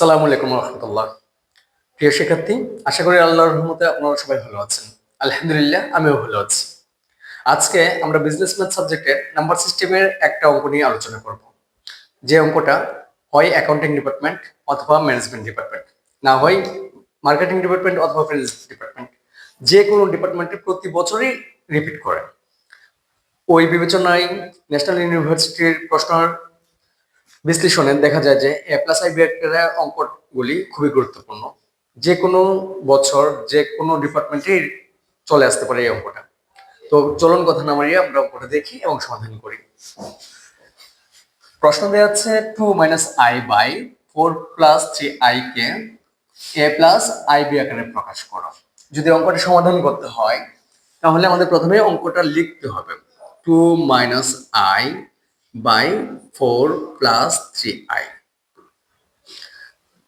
আসসালামু আলাইকুম রহমতুল্লাহ। প্রিয় শিক্ষার্থী, আশা করি আল্লাহর রহমতে আপনারা সবাই ভালো আছেন। আলহামদুলিল্লাহ, আমিও ভালো আছি। আজকে আমরা বিজনেস ম্যাথ সাবজেক্টের নাম্বার সিস্টেমের একটা অঙ্ক নিয়ে আলোচনা করব। যে অঙ্কটা হয় অ্যাকাউন্টিং ডিপার্টমেন্ট অথবা ম্যানেজমেন্ট ডিপার্টমেন্ট না হয় মার্কেটিং ডিপার্টমেন্ট অথবা ফিনান্স ডিপার্টমেন্ট যে কোনো ডিপার্টমেন্টে প্রতি বছরই রিপিট করে। ওই বিবেচনায় ন্যাশনাল ইউনিভার্সিটির প্রশ্নের বিশ্লেষণে দেখা যায় যে এ প্লাস আই বিআর অঙ্কগুলি খুবই গুরুত্বপূর্ণ। যে কোনো বছর যে কোনো ডিপার্টমেন্টে চলে আসতে পারে এই অঙ্কটা। তো চলুন কথা না মারিয়ে আমরা অঙ্কটা দেখি এবং সমাধান করি। প্রশ্ন দেওয়া আছে two minus i by four plus three i K a plus i b আকারে প্রকাশ করো। যদি অঙ্কটা সমাধান করতে হয়, তাহলে আমাদের প্রথমে অঙ্কটা লিখতে হবে। Two minus i by four plus three i.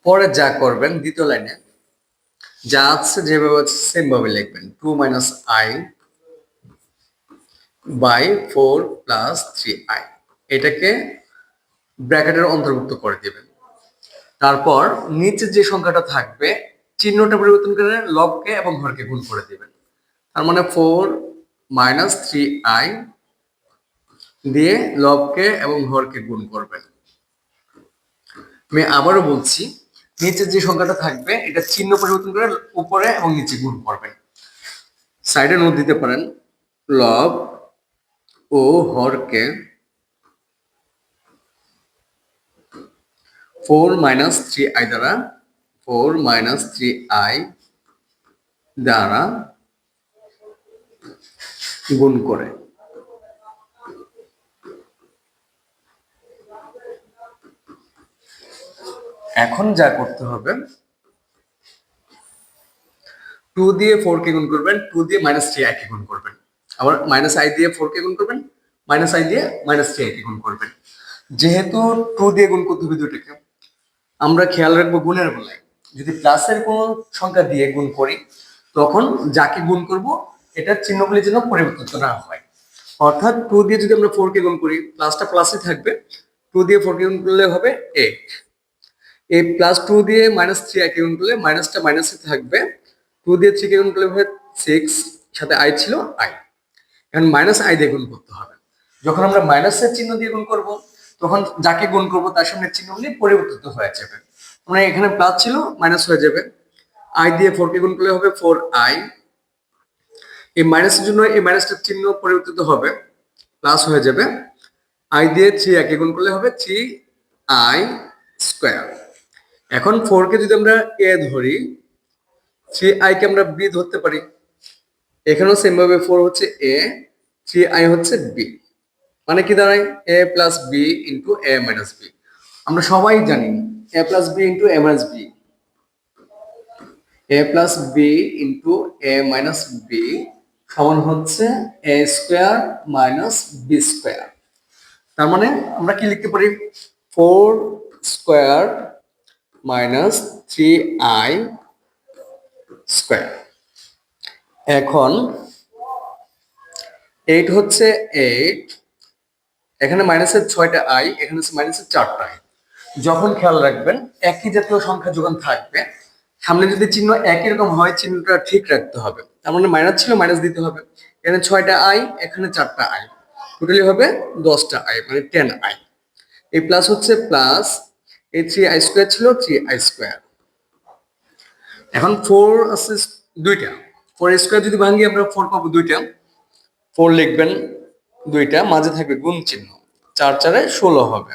পরে যা করবেন, দ্বিতীয় লাইনে যা আছে যেভাবে আছে সেম ভাবে লিখবেন। Two minus i by four plus three i. এটাকে ব্র্যাকেটের অন্তর্ভুক্ত করে দিবেন। তারপর নিচে যে সংখ্যাটা থাকবে, চিহ্নটা পরিবর্তন করে লবকে এবং হরকে গুণ করে দিবেন। তার মানে ফোর মাইনাস থ্রি আই দিয়ে লবকে এবং হরকে গুণ করবেন। আমি আবারও বলছি নিচে যে সংখ্যাটা থাকবে, এটা চিহ্ন পরিবর্তন করে উপরে এবং নিচে গুণ করবেন। সাইডে নোট দিতে পারেন, লব ও হরকে ফোর মাইনাস থ্রি আই দ্বারা, ফোর মাইনাস থ্রি আই দ্বারা গুণ করে। এখন যা করতে হবে টু দিয়ে ফোর কে গুণ করবেন টু দিয়ে মাইনাস থ্রি আই কে গুণ করবেন। আবার মাইনাস আই দিয়ে ফোর কে গুণ করবেন মাইনাস আই দিয়ে মাইনাস থ্রি আই কে গুণ করবেন। যেহেতু টু দিয়ে গুণ করতে হবে দুটাকে আমরা খেয়াল রাখব গুণের বেলায় যদি প্লাসের কোনো সংখ্যা দিয়ে গুণ করি, তখন যাকে গুণ করব এটা চিহ্নগুলি যেন পরিবর্তিত না হয়। অর্থাৎ টু দিয়ে যদি আমরা ফোর কে গুণ করি প্লাসটা প্লাসে থাকবে টু দিয়ে ফোর কে গুণ করলে হবে এইট এই প্লাস টু দিয়ে মাইনাস থ্রি কে গুণ করলে মাইনাসটা মাইনাসে থাকবে। টু দিয়ে থ্রি কে গুণ করলে হবে সিক্স সাথে আই ছিল আই এখন মাইনাস আই দিয়ে গুণ করতে হবে। যখন আমরা মাইনাসের চিহ্ন দিয়ে গুণ করব, তখন যাকে গুণ করব তার সামনে চিহ্নগুলি পরিবর্তিত হয়ে যাবে। মানে এখানে প্লাস ছিল মাইনাস হয়ে যাবে। আই দিয়ে ফোর কে গুণ করলে হবে ফোর আই এই মাইনাসের জন্য এই মাইনাসটার চিহ্ন পরিবর্তিত হবে প্লাস হয়ে যাবে। আই দিয়ে থ্রি একে গুণ করলে হবে থ্রি আই স্কোয়ার এখন ফোর কে যদি আমরা এ ধরি থ্রি আই কে আমরা বি ধরতে পারি। এখানেও সেম ভাবে ফোর হচ্ছে এ থ্রি আই হচ্ছে বি মানে কি দাঁড়ায়? A plus b into a minus b আমরা সবাই জানি a plus b into a minus b a plus b into a minus b সমান হচ্ছে a square minus b square তার মানে আমরা কি লিখতে পারি? Four square minus three i square এখন এইট হচ্ছে এইট এখানে মাইনাসের ছয়টা আই এখানে হচ্ছে মাইনাসের চারটা আই যখন খেয়াল রাখবেন, একই জাতীয় সংখ্যা যখন থাকবে। সামনে যদি চিহ্ন একই রকম হয়, চিহ্নটা ঠিক রাখতে হবে। তার মানে মাইনাস ছিল মাইনাস দিতে হবে। এখানে ছয়টা আই এখানে চারটা আই টোটালি হবে দশটা আই মানে টেন আই এই প্লাস হচ্ছে প্লাস এই থ্রি আই স্কোয়ার ছিল থ্রি আই স্কোয়ার এখন ফোর আছে দুইটা। ফোর স্কোয়ার যদি ভাঙি, আমরা ফোর পাবো দুইটা। ফোর লিখবেন দুইটা, মাঝে থাকবে গুণ চিহ্ন। চার চারে ষোলো হবে।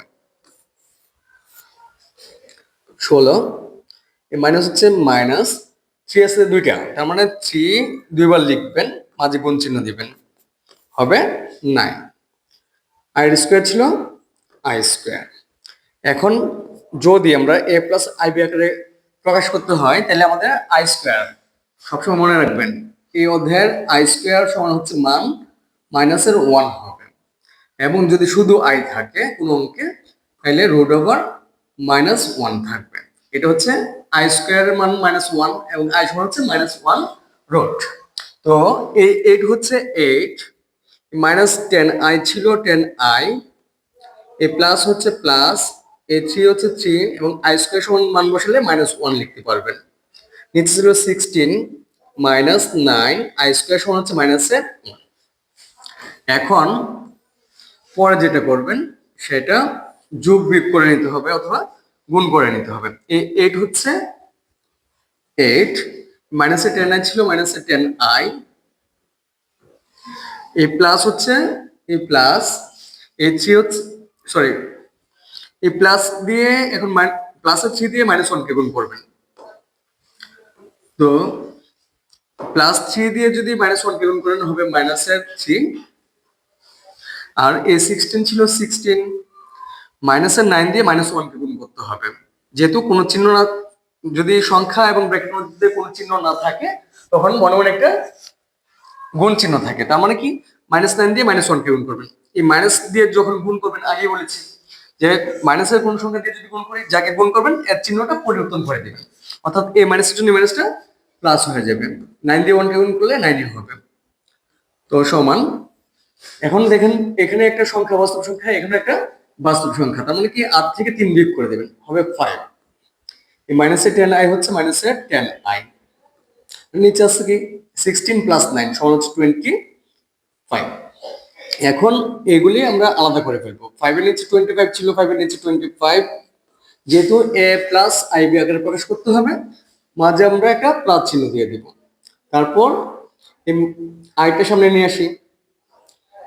ষোলো। এই মাইনাস হচ্ছে মাইনাস থ্রি আছে দুইটা। তার মানে থ্রি দুইবার লিখবেন, মাঝে গুণ চিহ্ন দিবেন। হবে নাইন আই স্কোয়ার ছিল আই স্কোয়ার এখন যদি আমরা এ প্লাস আই বি আকারে প্রকাশ করতে হয়, তাহলে আমাদের আই স্কোয়ার সবসময় মনে রাখবেন, এই অধ্যায়ের আই স্কোয়ার সমান হচ্ছে মান মাইনাসের ওয়ান হবে। এবং যদি শুধু আই থাকে কোনো অঙ্কে তাহলে রুট ওভার মাইনাস ওয়ান থাকবে। এটা হচ্ছে আই স্কোয়ারের মান মাইনাস ওয়ান এবং আই সমান হচ্ছে মাইনাস ওয়ান রুট তো এই এইট হচ্ছে এইট মাইনাস টেন আই ছিল টেন আই এ প্লাস হচ্ছে প্লাস এ থ্রি হচ্ছে থ্রি এবং আই স্কোয়ার সমান মান বসালে মাইনাস ওয়ান লিখতে পারবেন। নিচে ছিল sixteen minus nine i square সমান হচ্ছে মাইনাসে এখন পরে যেটা করবেন, সেটা যোগ বিয়োগ করে নিতে হবে অথবা গুণ করে নিতে হবে। এই এইট হচ্ছে এইট মাইনাসে টেন আই ছিল মাইনাসে টেন আই এই প্লাস হচ্ছে এই প্লাস এই থ্রি হচ্ছে সরি এই প্লাস দিয়ে এখন প্লাসের থ্রি দিয়ে মাইনাস ওয়ানকে গুণ করবেন। তো প্লাস থ্রি দিয়ে যদি মাইনাস ওয়ানকে গুণ করেন, হবে মাইনাসের থ্রি আর এ সিক্সটিন ছিল সিক্সটিন মাইনাসের নাইন দিয়ে মাইনাস ওয়ানকে গুণ করতে হবে। যেহেতু কোনো চিহ্ন না, যদি সংখ্যা এবং ব্র্যাকেটের মধ্যে কোনো চিহ্ন না থাকে, তখন মনে মনে একটা গুণ চিহ্ন থাকে। তার মানে কি? মাইনাস নাইন দিয়ে মাইনাস ওয়ানকে গুণ করবেন। এই মাইনাস দিয়ে যখন গুণ করবেন আগে বলেছি যে মাইনাসের কোন সংখ্যা দিয়ে যদি গুণ করি, যাকে গুণ করবেন, এর চিহ্নটা পরিবর্তন করে দেবেন। অর্থাৎ এই মাইনাসের জন্য মাইনাসটা প্লাস হয়ে যাবে। নাইন দিয়ে ওয়ানকে গুণ করলে নাইনই হবে। তো সমান, এখন দেখেন, এখানে একটা সংখ্যা, বাস্তব সংখ্যা, এখানে একটা বাস্তব সংখ্যা। তার মানে কি, আট থেকে তিন বিয়োগ করে দেবেন, হবে ফাইভ এই মাইনাসে টেন আই হচ্ছে মাইনাসে টেন আই নিচে আছে কি সিক্সটিন প্লাস নাইন সমান হচ্ছে টোয়েন্টি ফাইভ এখন এগুলি আমরা আলাদা করে ফেলব। ফাইভের নিচে টোয়েন্টি ফাইভ ছিল ফাইভের নিচে টোয়েন্টি ফাইভ যেহেতু এ প্লাস আই বি আকারে প্রকাশ করতে হবে, মাঝে আমরা একটা প্লাস চিহ্ন দিয়ে দিব। তারপর আইটা সামনে নিয়ে আসি।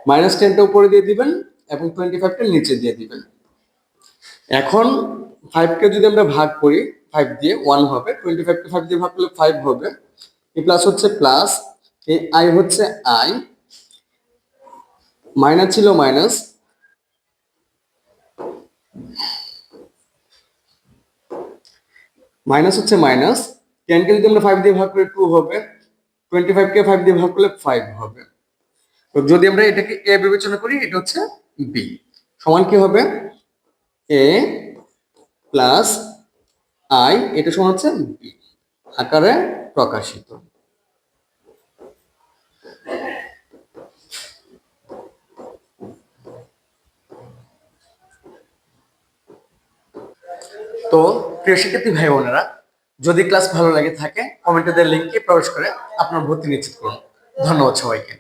মাইনাস টেনটা উপরে দিয়ে দিবেন এবং টোয়েন্টি ফাইভটা নিচে দিয়ে দিবেন। এখন ফাইভকে যদি আমরা ভাগ করি ফাইভ দিয়ে ওয়ান হবে টোয়েন্টি ফাইভকে ফাইভ দিয়ে ভাগ করলে ফাইভ হবে। এ প্লাস হচ্ছে প্লাস এই আই হচ্ছে আই মাইনাস ছিল মাইনাস মাইনাস হচ্ছে মাইনাস টেনকে যদি আমরা ফাইভ দিয়ে ভাগ করি টু হবে। টোয়েন্টি ফাইভকে ফাইভ দিয়ে ভাগ করলে ফাইভ হবে। তো যদি আমরা এটাকে এ বিবেচনা করি, এটা হচ্ছে বি সমান কি হবে? এ প্লাস আই এটা সমান হচ্ছে বি আকারে প্রকাশিত। তো প্রিয় শিক্ষার্থী ভাই বোনেরা, যদি ক্লাস ভালো লাগে থাকে কমেন্টে লিঙ্কে প্রবেশ করে আপনার ভর্তি নিশ্চিত করুন। ধন্যবাদ সবাইকে।